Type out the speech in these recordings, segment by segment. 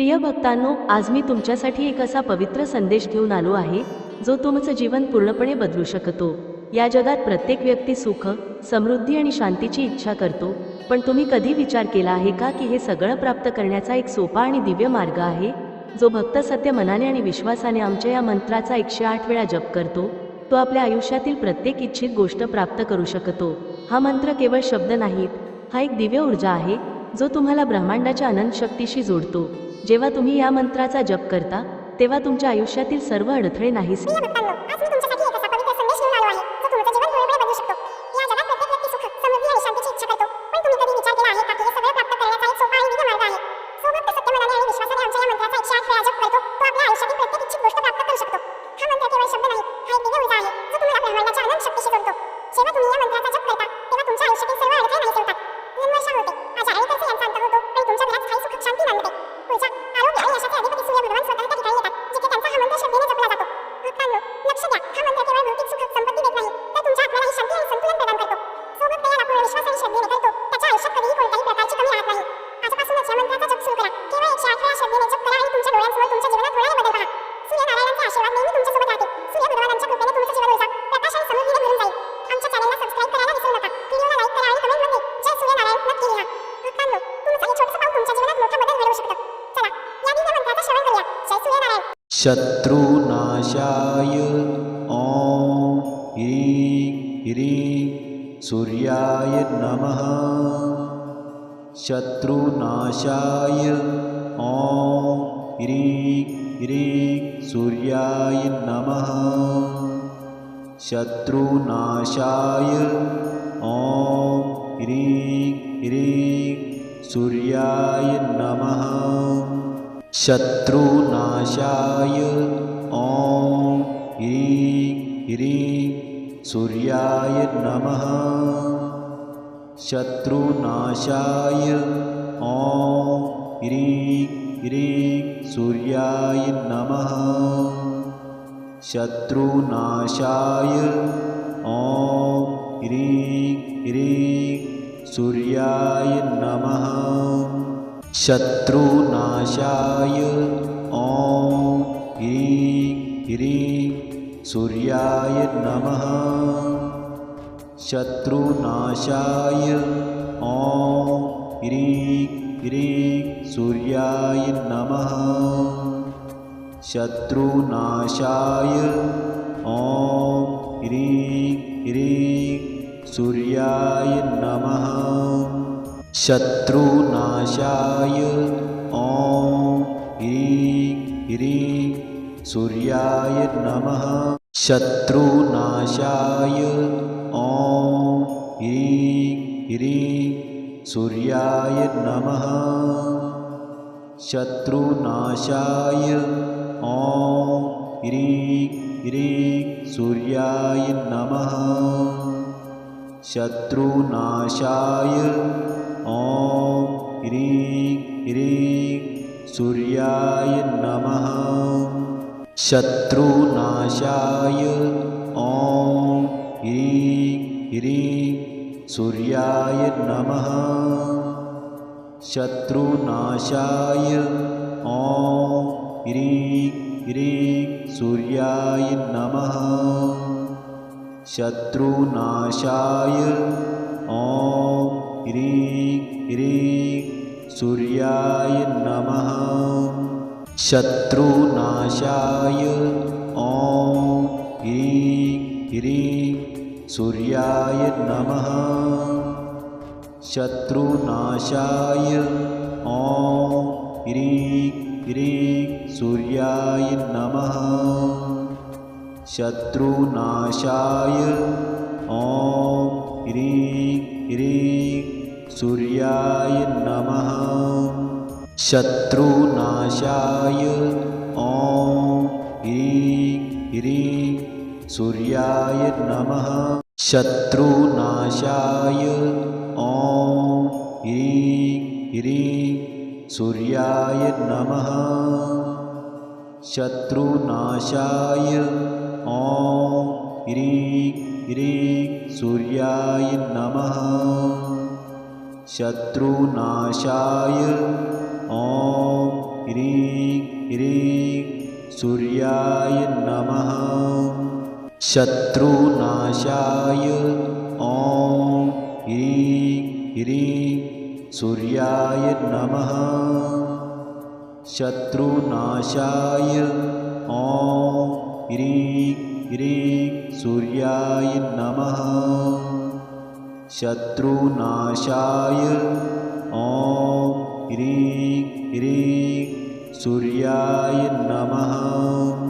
प्रिय भक्तांनो आज मी तुमच्यासाठी एक असा पवित्र संदेश घेऊन आलो आहे जो तुमचं जीवन पूर्णपणे बदलू शकतो. या जगात प्रत्येक व्यक्ती सुख समृद्धी आणि शांतीची इच्छा करतो पण तुम्ही कधी विचार केला आहे का की हे सगळं प्राप्त करण्याचा एक सोपा आणि दिव्य मार्ग आहे? जो भक्त सत्य मनाने आणि विश्वासाने आमच्या या मंत्राचा एकशे आठ वेळा जप करतो तो आपल्या आयुष्यातील प्रत्येक इच्छित गोष्ट प्राप्त करू शकतो. हा मंत्र केवळ शब्द नाहीत हा एक दिव्य ऊर्जा आहे जो तुम्हाला ब्रह्मांडाच्या अनंत शक्तीशी जोडतो. जेव्हा तुम्ही या मंत्राचा जप करता तेव्हा तुमच्या आयुष्यातील सर्व अडथळे नाहीसे. तुमच्या जीवनात होणारे बदल पहा सूर्यनारायणांचा आशीर्वाद नेहमी सूर्य भगवानांच्या कृपेने तुमचं जीवन प्रकाश आणि समृद्धीने भरून जाईल आमच्या चॅनलला करायला विसरू नका व्हिडिओला लाईक करा आणि कमेंटमध्ये जय सूर्यनारायण नक्की लिहा तुमचं हे छोटंसं पाऊल तुमच्या जीवनात मोठा बदल घडवू शकतं चला या दिव्य श्रवण करूया जय सूर्यनारायण शत्रुनाशाय ॐ ह्रीं ह्रीं सूर्याय नमः। शत्रुनाशाय ॐ ह्रीं ह्रीं सूर्याय नमः। शत्रुनाशाय ॐ ह्रीं ह्रीं सूर्याय नमः। शत्रुनाशाय ॐ ह्रीं ह्रीं सूर्याय नमः। शत्रुनाशाय ॐ ह्रीं ह्रीं सूर्याय नमः। शत्रुनाशाय ॐ ह्रीं ह्रीं सूर्याय नमः। शत्रुनाशाय ॐ ह्रीं ह्रीं सूर्याय नमः। शत्रुनाशाय ॐ ह्रीं ह्रीं सूर्याय नमः। शत्रुनाशाय ॐ ह्रीं ह्रीं सूर्याय नमः। शत्रुनाशाय ॐ ह्रीं ह्रीं सूर्याय नमः। शत्रुनाशाय ॐ ह्रीं ह्रीं सूर्याय नमः। शत्रुनाशाय ॐ ह्रीं ह्रीं सूर्याय नमः। शत्रुनाशाय ॐ ह्रीं ह्रीं सूर्याय नमः। शत्रुनाशाय ॐ ह्रीं ह्रीं सूर्याय नमः। शत्रुनाशाय ॐ ह्रीं ह्रीं सूर्याय नमः। शत्रुनाशाय ॐ ह्रीं ह्रीं सूर्याय नमः। शत्रुनाशाय ॐ ह्रीं ह्रीं सूर्याय नमः। शत्रुनाशाय ॐ ह्रीं ह्रीं सूर्याय नमः। शत्रुनाशाय ॐ ह्रीं ह्रीं सूर्याय नमः। शत्रुनाशाय ॐ ह्रीं ह्रीं सूर्याय नमः। शत्रुनाशाय। ॐ ह्रीं ह्रीं सूर्याय नमः। शत्रुनाशाय। ॐ ह्रीं ह्रीं सूर्याय नमः। शत्रुनाशाय। ॐ ह्रीं ह्रीं सूर्याय नमः शत्रुनाशाय। ॐ ह्रीं ह्रीं सूर्याय नमः। शत्रुनाशाय। ॐ ह्रीं ह्रीं सूर्याय नमः। शत्रुनाशाय। ॐ ह्रीं ह्रीं सूर्याय नमः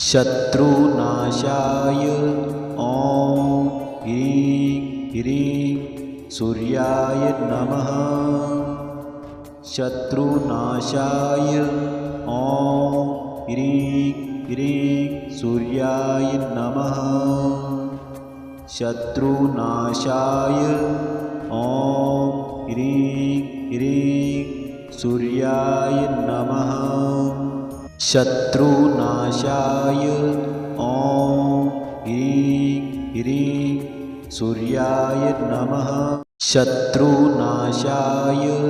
शत्रुनाशाय। ॐ ह्रीं ह्रीं सूर्याय नमः। शत्रुनाशाय। ॐ ह्रीं ह्रीं सूर्याय नमः। शत्रुनाशाय। ॐ ह्रीं ह्रीं सूर्याय नमः शत्रुनाशाय। ॐ ह्रीं ह्रीं सूर्याय नमः। शत्रुनाशाय।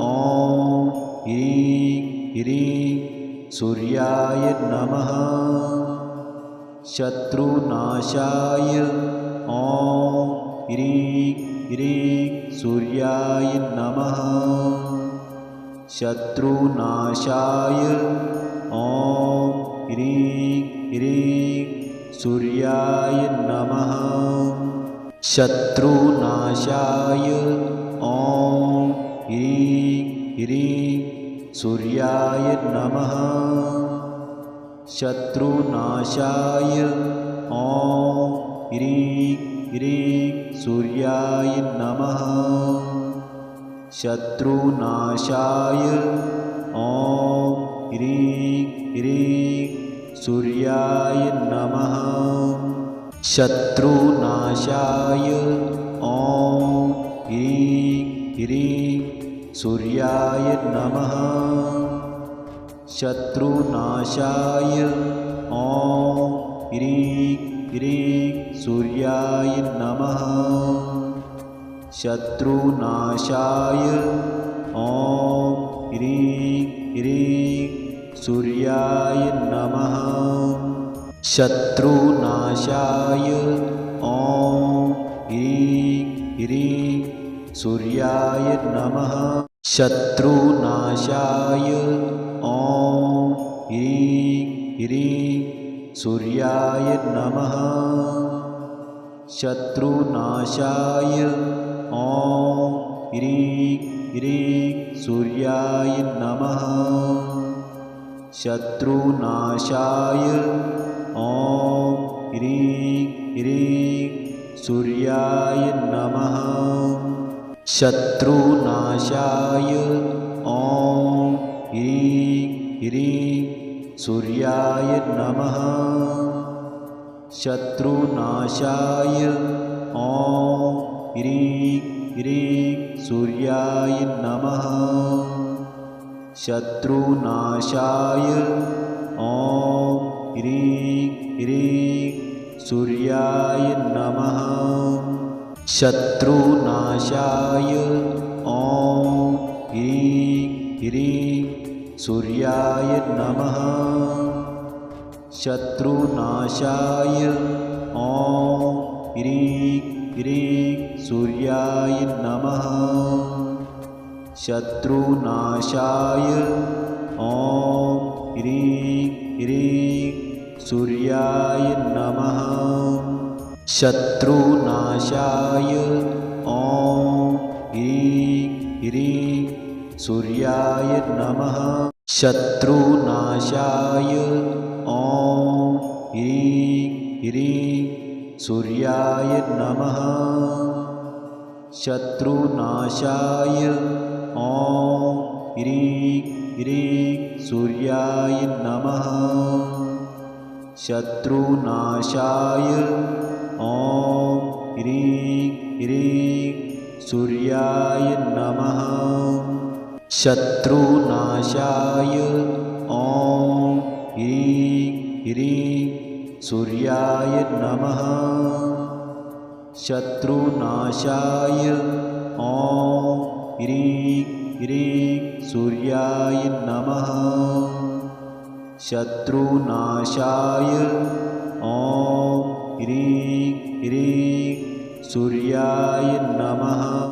ॐ ह्रीं ह्रीं सूर्याय नमः। शत्रुनाशाय। ॐ ह्रीं ह्रीं सूर्याय नमः। शत्रुनाशाय ॐ ह्रीं ह्रीं सूर्याय नमः। शत्रुनाशाय ॐ ह्रीं ह्रीं सूर्याय नमः। शत्रुनाशाय ॐ ह्रीं ह्रीं सूर्याय नमः। शत्रुनाशाय ॐ ह्रीं ह्रीं सूर्याय नमः। शत्रुनाशाय ॐ ह्रीं ह्रीं सूर्याय नमः। शत्रुनाशाय ॐ ह्रीं ह्रीं सूर्याय नमः। शत्रुनाशाय ॐ ह्रीं ह्रीं सूर्याय नमः। शत्रुनाशाय ॐ ह्रीं ह्रीं सूर्याय नमः। शत्रुनाशाय ॐ ह्रीं ह्रीं सूर्याय नमः। शत्रुनाशाय ॐ ह्रीं ह्रीं सूर्याय नमः शत्रुनाशाय। ॐ ह्रीं ह्रीं सूर्याय नमः। शत्रुनाशाय। ॐ ह्रीं ह्रीं सूर्याय नमः। शत्रुनाशाय। ॐ ह्रीं ह्रीं सूर्याय नमः शत्रुनाशाय। ॐ ह्रीं ह्रीं सूर्याय नमः। शत्रुनाशाय। ॐ ह्रीं ह्रीं सूर्याय नमः। शत्रुनाशाय। ॐ ह्रीं ह्रीं सूर्याय नमः शत्रुनाशाय। ॐ ह्रीं ह्रीं सूर्याय नमः। शत्रुनाशाय। ॐ ह्रीं ह्रीं सूर्याय नमः। शत्रुनाशाय। ॐ ह्रीं ह्रीं सूर्याय नमः। शत्रुनाशाय ॐ ह्रीं ह्रीं सूर्याय नमः। शत्रुनाशाय ॐ ह्रीं ह्रीं सूर्याय नमः। शत्रुनाशाय ॐ ह्रीं ह्रीं सूर्याय नमः। शत्रुनाशाय ॐ ह्रीं ह्रीं सूर्याय नमः। शत्रुनाशाय ॐ ह्रीं ह्रीं सूर्याय नमः